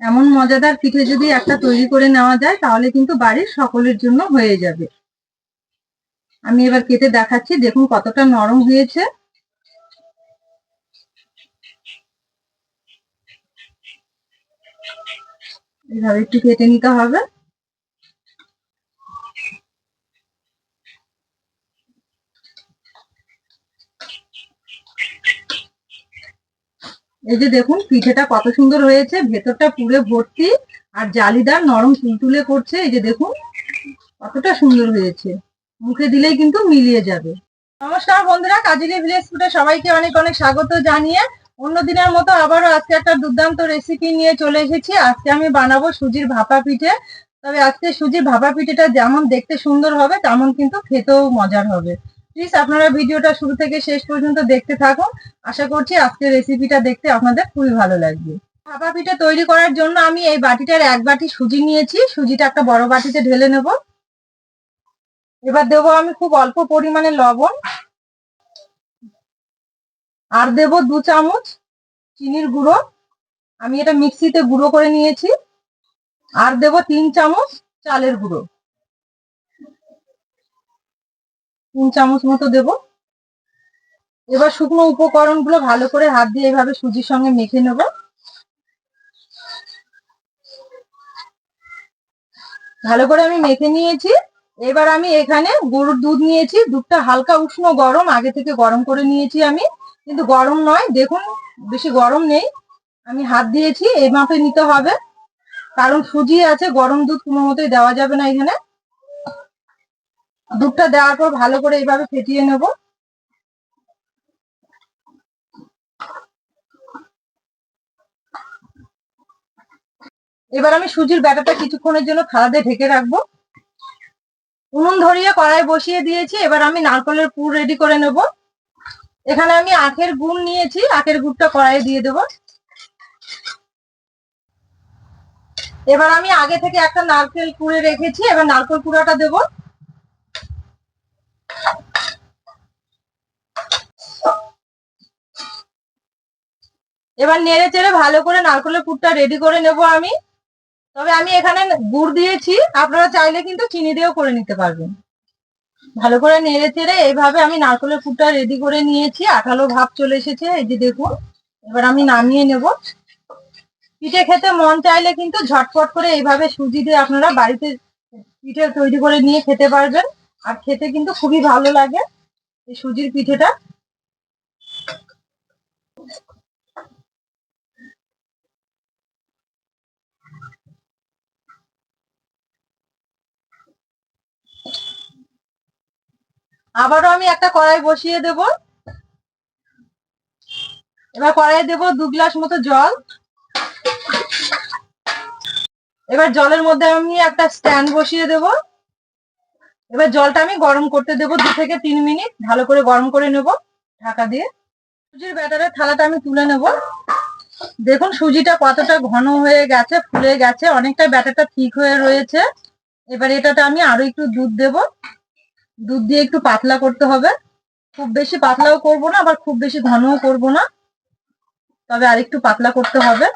এমন মজাদার পিঠে যদি একটা তৈরি করে নেওয়া যায়, তাহলে কিন্তু বাড়ির সকলের জন্য হয়ে যাবে। আমি এবার কেটে দেখাচ্ছি, দেখুন কতটা নরম হয়েছে। এভাবে একটু কেটে নিতে হবে। এই যে দেখুন, পিঠেটা কত সুন্দর হয়েছে, ভেতরটা পুরে ভর্তি, আর জালিদার নরম তুলতুলে করছে, এই যে দেখুন, কতটা সুন্দর হয়েছে। মুখে দিলেই কিন্তু মিলিয়ে যাবে। নমস্কার বন্ধুরা, কাজিলি ভিলেজ ফুডে সবাইকে অনেক অনেক স্বাগত জানিয়ে অন্য দিনের মতো আবারও আজকে একটা দুর্দান্ত রেসিপি নিয়ে চলে এসেছি। আজকে আমি বানাবো সুজির ভাপা পিঠে। তবে আজকে সুজির ভাপা পিঠেটা যেমন দেখতে সুন্দর হবে, তেমন কিন্তু খেতেও মজার হবে। প্লিজ আপনারা ভিডিওটা শুরু থেকে শেষ পর্যন্ত দেখতে থাকুন। আশা করছি আজকের রেসিপিটা দেখতে আপনাদের খুবই ভালো লাগবে। ভাপা পিঠে তৈরি করার জন্য আমি এই বাটিটার এক বাটি সুজি নিয়েছি। সুজিটা একটা বড় বাটিতে ঢেলে নেব। এবার দেবো আমি খুব অল্প পরিমাণে লবণ। আর দেব দু চামচ চিনির গুঁড়ো। আমি এটা মিক্সিতে গুঁড়ো করে নিয়েছি। আর দেব তিন চামচ চালের গুঁড়ো। তিন চামচ মতো দেব। এবার শুকনো উপকরণগুলো ভালো করে হাত দিয়ে এভাবে সুজির সঙ্গে মেখে নেব। ভালো করে আমি মেখে নিয়েছি। এবার আমি এখানে গরুর দুধ নিয়েছি। দুধটা হালকা উষ্ণ গরম, আগে থেকে গরম করে নিয়েছি আমি। কিন্তু গরম নয়, দেখুন, বেশি গরম নেই। আমি হাত দিয়েছি এই মাপে নিতে হবে। কারণ সুজি আছে, গরম দুধ কোনো মতোই দেওয়া যাবে না এখানে। দুধটা দেওয়ার পর ভালো করে এইভাবে ফেটিয়ে নেব। এবার আমি সুজির ব্যাটারটা কিছুক্ষণের জন্য থালা দিয়ে ঢেকে রাখব। উনুন ধরিয়ে কড়াই বসিয়ে দিয়েছি, এবার আমি নারকলের পুর রেডি করে নেব। এখানে আমি আখের গুড় নিয়েছি, আখের গুড়টা কড়াইয়ে দিয়ে দেব। এবার আমি আগে থেকে একটা নারকেল কুড়ে রেখেছি, এবার নারকেল কুড়াটা দেব। এবার নেড়ে চেড়ে ভালো করে নারকেলের পুরটা রেডি করে নেব আমি। তবে আমি এখানে গুড় দিয়েছি, আপনারা চাইলে কিন্তু চিনি দিয়েও করে নিতে পারবেন। ভালো করে নেড়ে চেড়ে এইভাবে আমি নারকেলের পুরটা রেডি করে নিয়েছি, আঠালো ভাব চলে এসেছে, এই যে দেখুন। এবার আমি নামিয়ে নেব। পিঠে খেতে মন চাইলে কিন্তু ঝটপট করে এইভাবে সুজি দিয়ে আপনারা বাড়িতে পিঠে তৈরি করে নিয়ে খেতে পারবেন। আর খেতে কিন্তু খুবই ভালো লাগে এই সুজির পিঠেটা। আবারও আমি একটা কড়াই বসিয়ে দেব। এবার কড়াইয়ে দেব দু গ্লাস মতো জল। এবার জলের মধ্যে আমি একটা স্ট্যান্ড বসিয়ে দেব। এবার জলটা আমি গরম করতে দেব দু থেকে তিন মিনিট, ভালো করে গরম করে নেব ঢাকা দিয়ে। সুজির ব্যাটারের থালাটা আমি তুলে নেব। দেখুন সুজিটা কতটা ঘন হয়ে গেছে, ফুলে গেছে অনেকটা ব্যাটারটা ঠিক হয়ে রয়েছে। এবার এটাতে আমি আরও একটু দুধ দেব। দুধ দিয়ে একটু পাতলা করতে হবে। খুব বেশি পাতলাও করব না, আবার খুব বেশি ঘনও করব না। তবে আরেকটু পাতলা করতে হবে।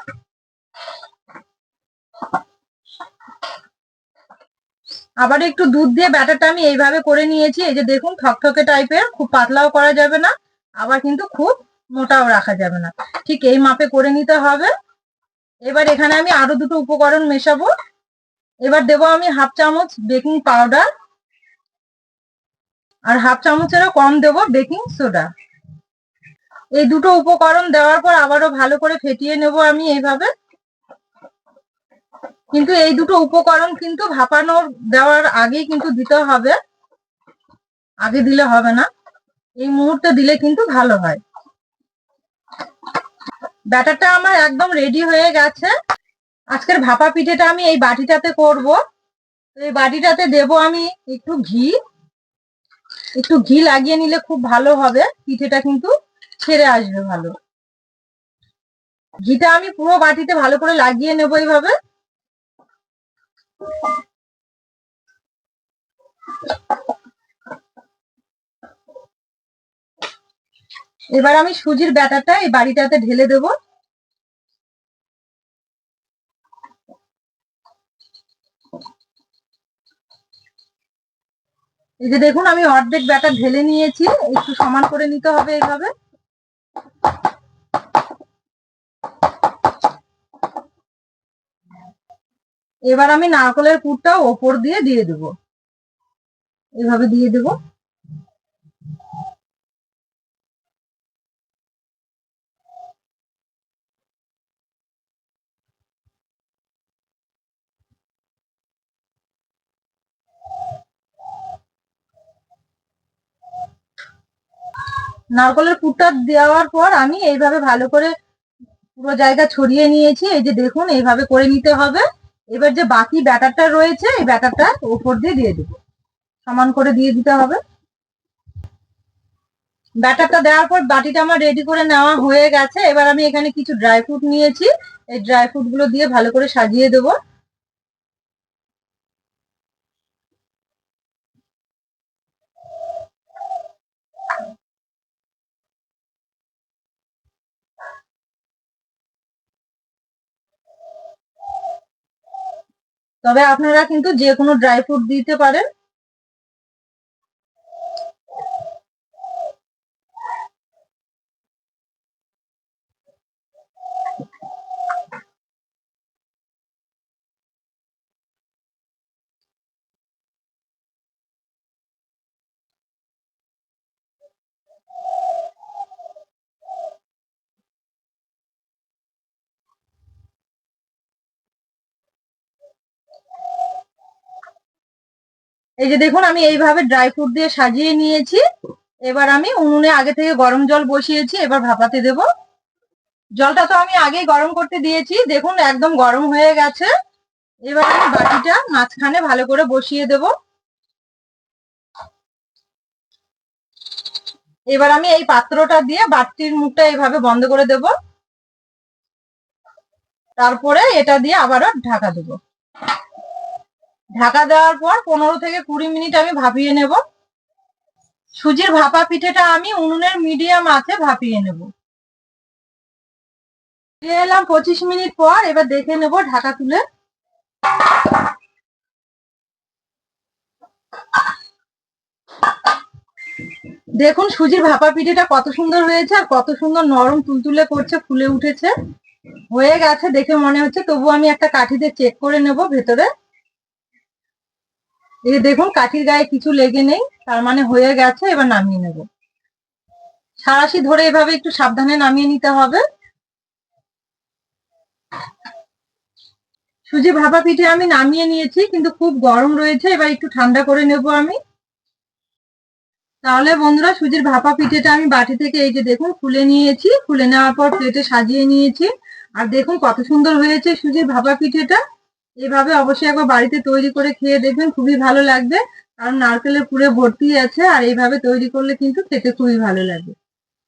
আবার একটু দুধ দিয়ে ব্যাটারটা আমি এইভাবে করে নিয়েছি। এই যে দেখুন থকথকে টাইপের, খুব পাতলাও করা যাবে না, আবার কিন্তু খুব মোটাও রাখা যাবে না। ঠিক এই মাপে করে নিতে হবে। এবার এখানে আমি আরও দুটো উপকরণ মেশাবো। এবার দেবো আমি হাফ চামচ বেকিং পাউডার। আর হাফ চামচেরও কম দেব বেকিং সোডা। এই দুটো উপকরণ দেওয়ার পর আবারও ভালো করে ফেটিয়ে নেব আমি এইভাবে। কিন্তু এই দুটো উপকরণ কিন্তু ভাপানোর দেওয়ার আগেই কিন্তু দিতে হবে। আগে দিলে হবে না। এই মুহূর্তে দিলে কিন্তু ভালো হয়। ব্যাটারটা আমার একদম রেডি হয়ে গেছে। আজকের ভাপা পিঠেটা আমি এই বাটিটাতে করব। এই বাটিটাতে দেব আমি একটু ঘি। একটু ঘি লাগিয়ে নিলে খুব ভালো হবে, পিঠেটা কিন্তু ছেড়ে আসবে ভালো। ঘিটা আমি পুরো বাটিতে ভালো করে লাগিয়ে নেব এইভাবে। এবার আমি সুজির ব্যাটারটা এই বাড়িটাতে ঢেলে দেব। এই যে দেখুন, আমি অর্ধেক ব্যাটা ঢেলে নিয়েছি। একটু সমান করে নিতে হবে এইভাবে এবার আমি নারকলের পুরটা ওপর দিয়ে দিয়ে দেবো। এভাবে দিয়ে দেবো। নারকলের পুরটা দেওয়ার পর আমি এইভাবে ভালো করে পুরো জায়গা ছড়িয়ে নিয়েছি। এই যে দেখুন, এইভাবে করে নিতে হবে। এবার যে বাকি ব্যাটারটা রয়েছে, এই ব্যাটারটা উপর দিয়ে দিয়ে দেবো। সমান করে দিয়ে দিতে হবে। ব্যাটারটা দেওয়ার পর বাটিটা আমার রেডি করে নেওয়া হয়ে গেছে। এবার আমি এখানে কিছু ড্রাই ফ্রুট নিয়েছি। এই ড্রাই ফ্রুটগুলো দিয়ে ভালো করে সাজিয়ে দেবো। তবে আপনারা কিন্তু যে কোনো ড্রাই ফ্রুট দিতে পারেন। এই যে দেখুন, আমি এইভাবে ড্রাই ফ্রুট দিয়ে সাজিয়ে নিয়েছি। এবার আমি উনুনে আগে থেকে গরম জল বসিয়েছি, এবার ভাপাতে দেব। জলটা তো আমি আগেই গরম করতে দিয়েছি। দেখুন, একদম গরম হয়ে গেছে। এবার আমি বাটিটা মাঝখানে ভালো করে বসিয়ে দেব। এবার আমি এই পাত্রটা দিয়ে বাটির মুখটা এইভাবে বন্ধ করে দেব। তারপরে এটা দিয়ে আবারও ঢাকা দেবো। ঢাকা দেওয়ার পর পনেরো থেকে কুড়ি মিনিট আমি ভাপিয়ে নেব। সুজির ভাপা পিঠেটা আমি উনুনের মিডিয়াম আছে ভাপিয়ে নেব। এলাম পঁচিশ মিনিট পর এবার দেখে নেব ঢাকা তুলে। দেখুন সুজির ভাপা পিঠেটা কত সুন্দর হয়েছে আর কত সুন্দর নরম তুলতুলে করছে, ফুলে উঠেছে। হয়ে গেছে দেখে মনে হচ্ছে তবু আমি একটা কাঠিতে চেক করে নেব ভেতরে। এই দেখুন, কাঠির গায়ে কিছু লেগে নেই, তার মানে হয়ে গেছে, এবার নামিয়ে নেব। সারাশি ধরে এভাবে একটু সাবধানে নামিয়ে নিতে হবে। সুজি ভাপা পিঠে আমি নামিয়ে নিয়েছি, কিন্তু খুব গরম রয়েছে, এবার একটু ঠান্ডা করে নেব আমি। তাহলে বন্ধুরা, সুজির ভাপা পিঠেটা আমি বাটি থেকে এই যে দেখুন, খুলে নিয়েছি, খুলে নেওয়ার পর প্লেটে সাজিয়ে নিয়েছি। আর দেখুন কত সুন্দর হয়েছে সুজির ভাপা পিঠেটা। এভাবে অবশ্যই একবার বাড়িতে তৈরি করে খেয়ে দেখবেন, খুবই ভালো লাগবে। কারণ নারকেলের পুরে ভর্তি আছে আর এইভাবে তৈরি করলে কিন্তু খেতে খুবই ভালো লাগবে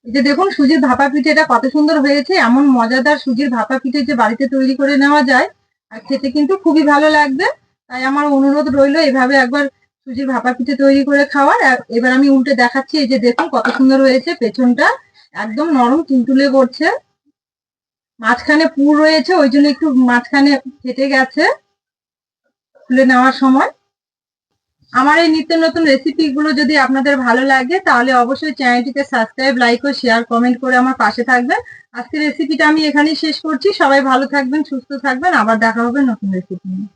এই যে দেখুন সুজির ভাপা পিঠেটা কত সুন্দর হয়েছে, এমন মজাদার সুজির ভাপা পিঠে যে বাড়িতে তৈরি করে নেওয়া যায় আর খেতে কিন্তু খুবই ভালো লাগবে। তাই আমার অনুরোধ রইল এভাবে একবার সুজির ভাপা পিঠে তৈরি করে খাওয়ার। এবার আমি উল্টে দেখাচ্ছি, এই যে দেখুন কত সুন্দর হয়েছে, পেছনটা একদম নরম তুলতুলে করছে। মাঝখানে পুর রয়েছে, ওই জন্য একটু মাঝখানে ফেটে গেছে খুলে নেওয়ার সময়। আমার এই নিত্য নতুন রেসিপিগুলো যদি আপনাদের ভালো লাগে, তাহলে অবশ্যই চ্যানেলটিকে সাবস্ক্রাইব লাইক ও শেয়ার কমেন্ট করে আমার পাশে থাকবেন। আজকের রেসিপিটা আমি এখানেই শেষ করছি। সবাই ভালো থাকবেন, সুস্থ থাকবেন। আবার দেখা হবে নতুন রেসিপি নিয়ে।